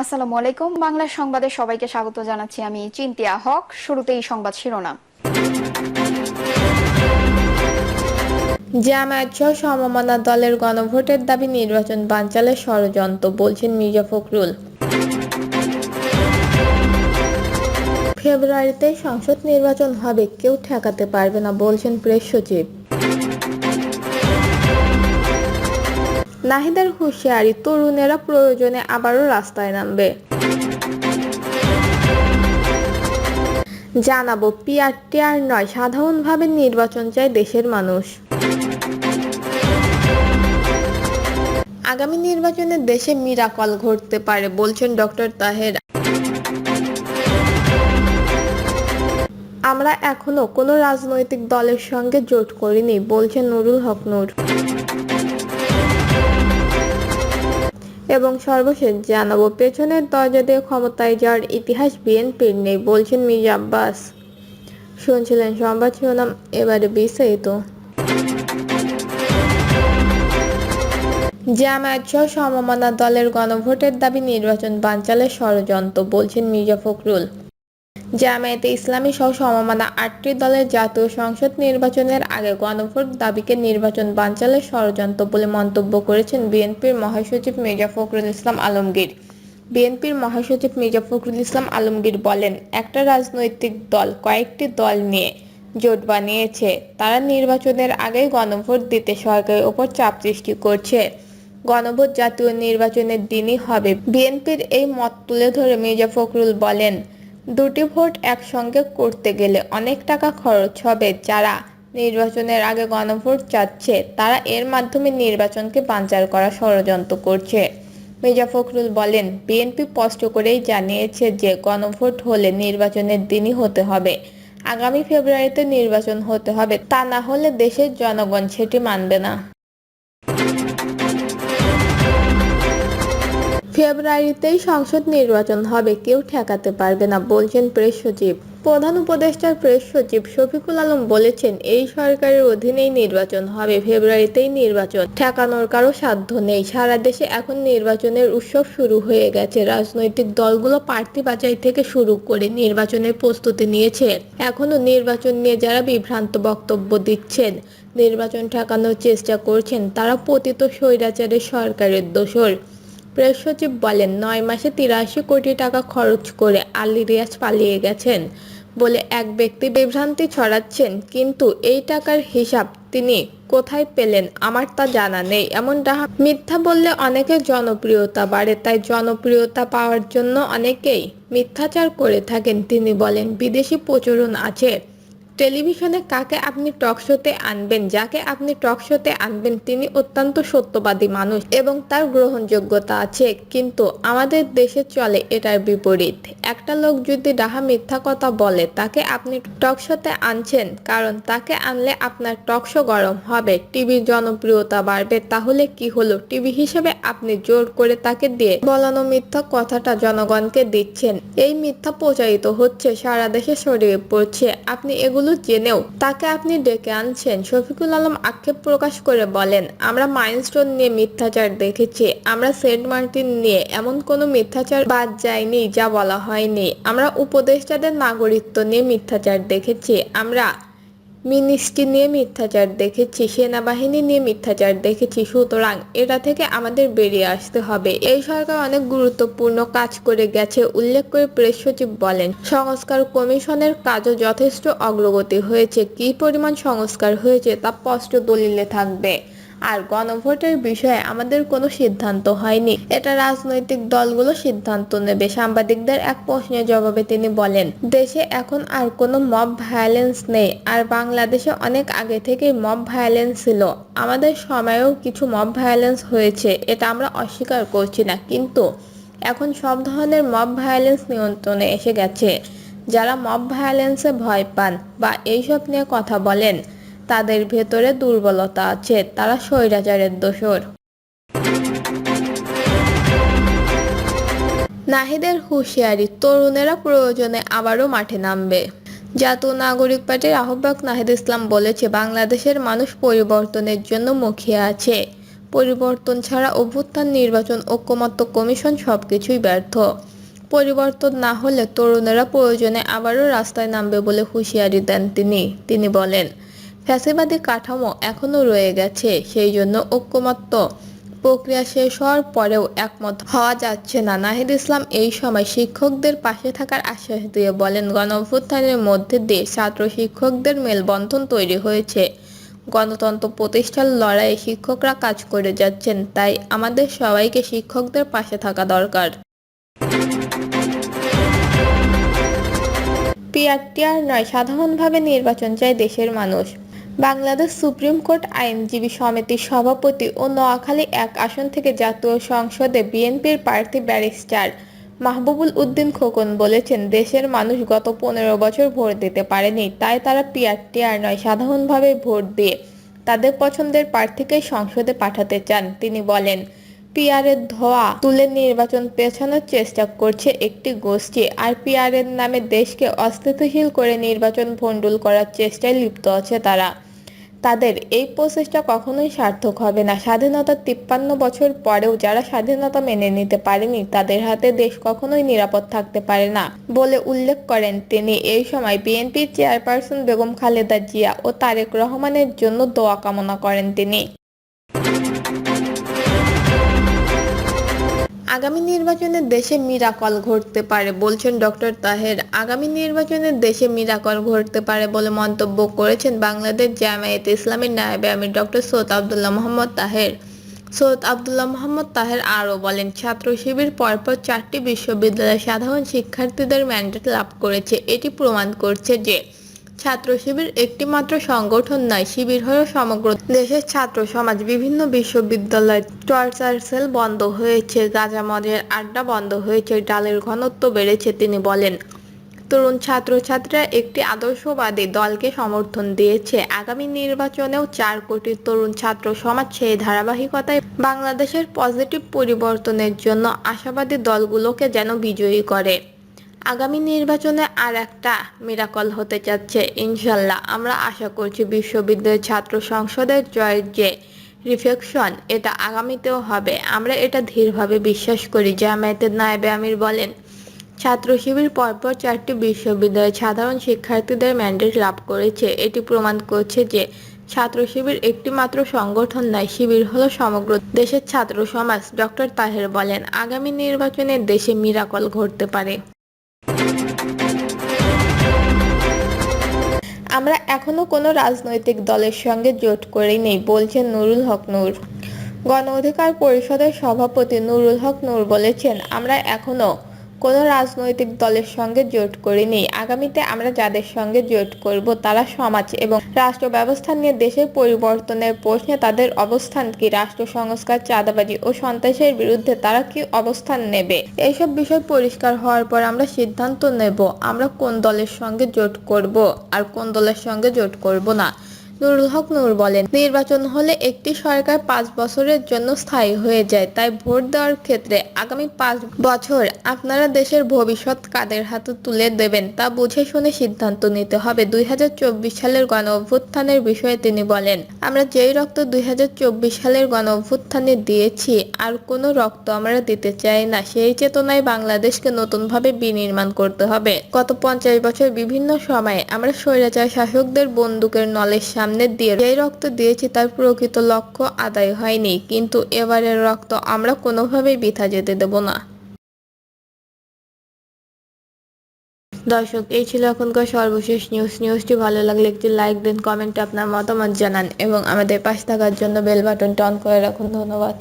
আসসালামু আলাইকুম। বাংলা সংবাদে সবাইকে স্বাগত জানাচ্ছি আমি চিন্তিয়া হক। শুরুতেই সংবাদ শিরোনাম। জামায়াত সহ সমমনা দলের গণভোটের দাবি নির্বাচন বানচালের ষড়যন্ত্র, বলছেন মির্জা ফখরুল। ফেব্রুয়ারিতে সংসদ নির্বাচন হবে, কেউ ঠেকাতে পারবে না, বলছেন প্রেস সচিব। নাহিদের হুঁশিয়ারি, তরুণেরা প্রয়োজনে আবারও রাস্তায় নামবে। জানাব পিআর টিআর নয়, সাধারণভাবে নির্বাচন চায় দেশের মানুষ। আগামী নির্বাচনে দেশে মিরাকল ঘটতে পারে, বলছেন ডক্টর তাহের। আমরা এখনও কোনো রাজনৈতিক দলের সঙ্গে জোট করিনি, বলছেন নুরুল হক নূর। এবং সর্বশেষ জানাব, পেছনের দরজা দিয়ে ক্ষমতায় যাওয়ার ইতিহাস বিএনপির নেই, বলছেন মির্জা আব্বাস। শুনছিলেন সংবাদ শিরোনাম, এবারে বিস্তারিত। জামায়াত সহ সমমনা দলের গণভোটের দাবি নির্বাচন বানচালের ষড়যন্ত্র, বলছেন মির্জা ফখরুল। জামায়াতে ইসলামী সহ সমমানা আটটি দলের জাতীয় সংসদ নির্বাচনের আগে গণভোট দাবিকে নির্বাচন বানচালের ষড়যন্ত্র বলে মন্তব্য করেছেন বিএনপির মহাসচিব মির্জা ফখরুল ইসলাম আলমগীর। বিএনপির মহাসচিব মির্জা ফখরুল ইসলাম আলমগীর বলেন, একটা রাজনৈতিক দল কয়েকটি দল নিয়ে জোট বানিয়েছে। তারা নির্বাচনের আগেই গণভোট দিতে সরকারের ওপর চাপ সৃষ্টি করছে। গণভোট জাতীয় নির্বাচনের দিনই হবে। বিএনপির এই মত তুলে ধরে মির্জা ফখরুল বলেন দুটি ভোট একসঙ্গে করতে গেলে অনেক টাকা খরচ হবে। যারা নির্বাচনের আগে গণভোট চাচ্ছে, তারা এর মাধ্যমে নির্বাচনকে বানচাল করা ষড়যন্ত্র করছে। মির্জা ফখরুল বলেন, বিএনপি স্পষ্ট করেই জানিয়েছে যে গণভোট হলে নির্বাচনের দিনই হতে হবে। আগামী ফেব্রুয়ারিতে নির্বাচন হতে হবে। তা না হলে দেশের জনগণ সেটি মানবে না। ফেব্রুয়ারিতেই সংসদ নির্বাচন হবে। কেউ ঠেকাতে পারবে না, বলছেন প্রেস সচিব। প্রধান উপদেষ্টার প্রেস সচিব শফিকুল আলম বলেছেন, এই সরকারের অধীনেই নির্বাচন হবে, ফেব্রুয়ারিতেই নির্বাচন। ঠেকানোর কারও সাধ্য নেই। সারা দেশে এখন নির্বাচনের উৎসব শুরু হয়ে গেছে। রাজনৈতিক দলগুলো প্রার্থী বাছাই থেকে শুরু করে নির্বাচনের প্রস্তুতি নিয়েছে। এখনও নির্বাচন নিয়ে যারা বিভ্রান্ত বক্তব্য দিচ্ছেন, নির্বাচন ঠেকানোর চেষ্টা করছেন, তারা পতিত স্বৈরাচারের সরকারের দোসর প্রেস সচিব বলেন, নয় মাসে তিরাশি কোটি টাকা খরচ করে আলী রিয়াজ পালিয়ে গেছেন বলে এক ব্যক্তি বিভ্রান্তি ছড়াচ্ছেন। কিন্তু এই টাকার হিসাব তিনি কোথায় পেলেন আমার তা জানা নেই। এমন ডাহা মিথ্যা বললে অনেকে জনপ্রিয়তা বাড়ে, তাই জনপ্রিয়তা পাওয়ার জন্য অনেকেই মিথ্যাচার করে থাকেন, তিনি বলেন। বিদেশি প্রচলন আছে। টেলিভিশনে কাকে আপনি টক শোতে আনবেন, যাকে আপনি টক শোতে আনবেন তিনি অত্যন্ত সত্যবাদী মানুষ এবং তার গ্রহণযোগ্যতা আছে। কিন্তু আমাদের দেশে চলে এটার বিপরীত। একটা লোক যদি ডাহা মিথ্যা কথা বলে, তাকে আপনি টক শোতে আনছেন কারণ তাকে আনলে আপনার টক শো গরম হবে, টিভির জনপ্রিয়তা বাড়বে। তাহলে কি হলো? টিভি হিসেবে আপনি জোর করে তাকে দিয়ে বলানো মিথ্যা কথাটা জনগণকে দিচ্ছেন। এই মিথ্যা প্রচারিত হচ্ছে, সারা দেশে ছড়িয়ে পড়ছে। আপনি এগুলো জেনেও তাকে আপনি ডেকে আনছেন। শফিকুল আলম আক্ষেপ প্রকাশ করে বলেন, আমরা মাইলস্টোন নিয়ে মিথ্যাচার দেখেছি। আমরা সেন্ট মার্টিন নিয়ে এমন কোনো মিথ্যাচার বাদ যায়নি যা বলা হয়নি। আমরা উপদেষ্টাদের নাগরিকত্ব নিয়ে মিথ্যাচার দেখেছি। আমরা মিনিস্ট্রি নিয়ে মিথ্যাচার দেখেছি, সেনাবাহিনী নিয়ে মিথ্যাচার দেখেছি, সুতরাং এটা থেকে আমাদের বেরিয়ে আসতে হবে। এই সরকার অনেক গুরুত্বপূর্ণ কাজ করে গেছে, উল্লেখ করে প্রেস সচিব বলেন। সংস্কার কমিশনের কাজও যথেষ্ট অগ্রগতি হয়েছে। কি পরিমাণ সংস্কার হয়েছে তা স্পষ্ট দলিলে থাকবে। আর গণভোটের বিষয়ে আমাদের কোনো সিদ্ধান্ত হয়নি। এটা রাজনৈতিক দলগুলো সিদ্ধান্ত নেবে, সাংবাদিকদের এক প্রশ্নের জবাবে তিনি বলেন, দেশে এখন আর কোনো মব ভায়োলেন্স নেই, আর বাংলাদেশে অনেক আগে থেকেই মব ভায়োলেন্স ছিল। আমাদের সময়েও কিছু মব ভায়োলেন্স হয়েছে, এটা আমরা অস্বীকার করছি না, কিন্তু এখন সব ধরনের মব ভায়োলেন্স নিয়ন্ত্রণে এসে গেছে। যারা মব ভায়োলেন্সে ভয় পান বা এইসব নিয়ে কথা বলেন তাদের ভেতরে দুর্বলতা আছে, তারা স্বৈরাচারের দোসর নাহিদের হুঁশিয়ারি, তরুণেরা প্রয়োজনে আবারও মাঠে নামবে। জাতীয় নাগরিক পার্টির আহ্বায়ক নাহিদ ইসলাম বলেছে, বাংলাদেশের মানুষ পরিবর্তনের জন্য মুখিয়ে আছে। পরিবর্তন ছাড়া অভ্যুত্থান, নির্বাচন, ঐক্যমত্য কমিশন সবকিছুই ব্যর্থ। পরিবর্তন না হলে তরুণেরা প্রয়োজনে আবারও রাস্তায় নামবে বলে হুঁশিয়ারি দেন তিনি। তিনি বলেন ফ্যাসিবাদী কাঠামো এখনও রয়ে গেছে, সেই জন্য ঐক্যমত্য প্রক্রিয়া শেষ হওয়ার পরেও একমত হওয়া যাচ্ছে না। নাহিদ ইসলাম এই সময় শিক্ষকদের পাশে থাকার আশ্বাস দিয়ে বলেন গণ অভ্যুত্থানের মধ্যে দিয়ে ছাত্র শিক্ষকদের মেলবন্ধন তৈরি হয়েছে। গণতন্ত্র প্রতিষ্ঠার লড়াইয়ে শিক্ষকরা কাজ করে যাচ্ছেন, তাই আমাদের সবাইকে শিক্ষকদের পাশে থাকা দরকার। পিআরটিআর নয়, সাধারণভাবে নির্বাচন চায় দেশের মানুষ। বাংলাদেশ সুপ্রিম কোর্ট আইনজীবী সমিতির সভাপতি ও নোয়াখালী এক আসন থেকে জাতীয় সংসদে বিএনপির প্রার্থী ব্যারিস্টার মাহবুবুল উদ্দিন খোকন বলেছেন, দেশের মানুষ গত পনেরো বছর ভোট দিতে পারেনি, তাই তারা পিআরটিআর নয়, সাধারণভাবে ভোট দিয়ে তাদের পছন্দের প্রার্থীকেই সংসদে পাঠাতে চান। তিনি বলেন, পিআরের ধোয়া তুলে নির্বাচন পেছানোর চেষ্টা করছে একটি গোষ্ঠী, আর পিআরের নামে দেশকে অস্থিতিশীল করে নির্বাচন ভণ্ডুল করার চেষ্টায় লিপ্ত আছে তারা। তাদের এই প্রচেষ্টা কখনোই সার্থক হবে না। স্বাধীনতার তিপ্পান্ন বছর পরেও যারা স্বাধীনতা মেনে নিতে পারেনি, তাদের হাতে দেশ কখনোই নিরাপদ থাকতে পারে না বলে উল্লেখ করেন তিনি। এই সময় বিএনপির চেয়ারপারসন বেগম খালেদা জিয়া ও তারেক রহমানের জন্য দোয়া কামনা করেন তিনি। আগামী নির্বাচনে দেশে মিরাকল ঘটতে পারে বলছেন ডক্টর তাহের। আগামী নির্বাচনে দেশে মিরাকল ঘটতে পারে বলে মন্তব্য করেছেন বাংলাদেশ জামায়াত ইসলামীর নায়েবে আমির ডক্টর সৈয়দ আবদুল্লাহ মোহাম্মদ তাহের। সৈয়দ আবদুল্লাহ মোহাম্মদ তাহের আরও বলেন, ছাত্র শিবির পরপর চারটি বিশ্ববিদ্যালয়ের সাধারণ শিক্ষার্থীদের ম্যান্ডেট লাভ করেছে। এটি প্রমাণ করছে যে ছাত্র শিবির একটি মাত্র সংগঠন নয়, শিবির হলো সমগ্র দেশের ছাত্র সমাজ। বিভিন্ন বিশ্ববিদ্যালয় টর্চার সেল বন্ধ হয়েছে, গাঁজা আড্ডা বন্ধ হয়েছে, ডালের ঘনত্ব বেড়েছে, তিনি বলেন। তরুণ ছাত্রছাত্রীরা একটি আদর্শবাদী দলকে সমর্থন দিয়েছে। আগামী নির্বাচনেও চার কোটি তরুণ ছাত্র সমাজ সেই ধারাবাহিকতায় বাংলাদেশের পজিটিভ পরিবর্তনের জন্য আশাবাদী দলগুলোকে যেন বিজয়ী করে। আগামী নির্বাচনে আর একটা মিরাকল হতে যাচ্ছে, ইনশাল্লাহ। আমরা আশা করছি বিশ্ববিদ্যালয়ের ছাত্র সংসদের জয়ের যে রিফ্লেকশন, এটা আগামীতেও হবে। আমরা এটা ধীরভাবে বিশ্বাস করি জামায়াতের নায়েবে আমির বলেন। ছাত্র শিবির পরপর চারটি বিশ্ববিদ্যালয়ের সাধারণ শিক্ষার্থীদের ম্যান্ডেট লাভ করেছে। এটি প্রমাণ করছে যে ছাত্র শিবির একটি মাত্র সংগঠন নয়, শিবির হলো সমগ্র দেশের ছাত্র সমাজ। ডক্টর তাহের বলেন, আগামী নির্বাচনে দেশে মিরাকল ঘটতে পারে। আমরা এখনও কোনো রাজনৈতিক দলের সঙ্গে জোট করেই নেই, বলছেন নুরুল হক নূর। গণ অধিকার পরিষদের সভাপতি নুরুল হক নূর বলেছেন, আমরা এখনও কোনো রাজনৈতিক দলের সঙ্গে জোট করিনি। আগামীতে আমরা যাদের সঙ্গে জোট করব তারা সমাজ এবং রাষ্ট্র ব্যবস্থা নিয়ে দেশের পরিবর্তনের প্রশ্নে তাদের অবস্থান কি, রাষ্ট্র সংস্কার, চাঁদাবাজি ও সন্ত্রাসের বিরুদ্ধে তারা কি অবস্থান নেবে? এইসব বিষয় পরিষ্কার হওয়ার পর আমরা সিদ্ধান্ত নেব আমরা কোন দলের সঙ্গে জোট করব আর কোন দলের সঙ্গে জোট করব না। নুরুল হক নূর বলেন, নির্বাচন হলে একটি সরকার পাঁচ বছরের জন্য স্থায়ী হয়ে যায়। তাই ভোট দেওয়ার ক্ষেত্রে আগামী পাঁচ বছর আপনারা দেশের ভবিষ্যৎ কাদের হাতে তুলে দেবেন তা বুঝে শুনে সিদ্ধান্ত নিতে হবে, দুই সালের গণ অভ্যুত্থানের বিষয়ে তিনি বলেন। আমরা যেই রক্ত দুই হাজার চব্বিশ সালের গণ অভ্যুত্থানে দিয়েছি, আর কোনো রক্ত আমরা দিতে চাই না, সেই চেতনায় বাংলাদেশকে নতুনভাবে বিনির্মাণ করতে হবে। গত পঞ্চাশ বছর বিভিন্ন সময়ে আমরা স্বৈরাচার শাসকদের বন্দুকের নলের সামনে দিয়ে যেই রক্ত দিয়েছি তার প্রকৃত লক্ষ্য আদায় হয়নি। কিন্তু এবারের রক্ত আমরা কোনোভাবেই বৃথা যেতে দেব না। দর্শক, এই ছিল এখনকার সর্বশেষ নিউজ নিউজটি ভালো লাগলে একটি লাইক দিন কমেন্টে আপনার মতামত জানান এবং আমাদের পাশে থাকার জন্য বেল বাটনটা অন করে রাখুন। ধন্যবাদ।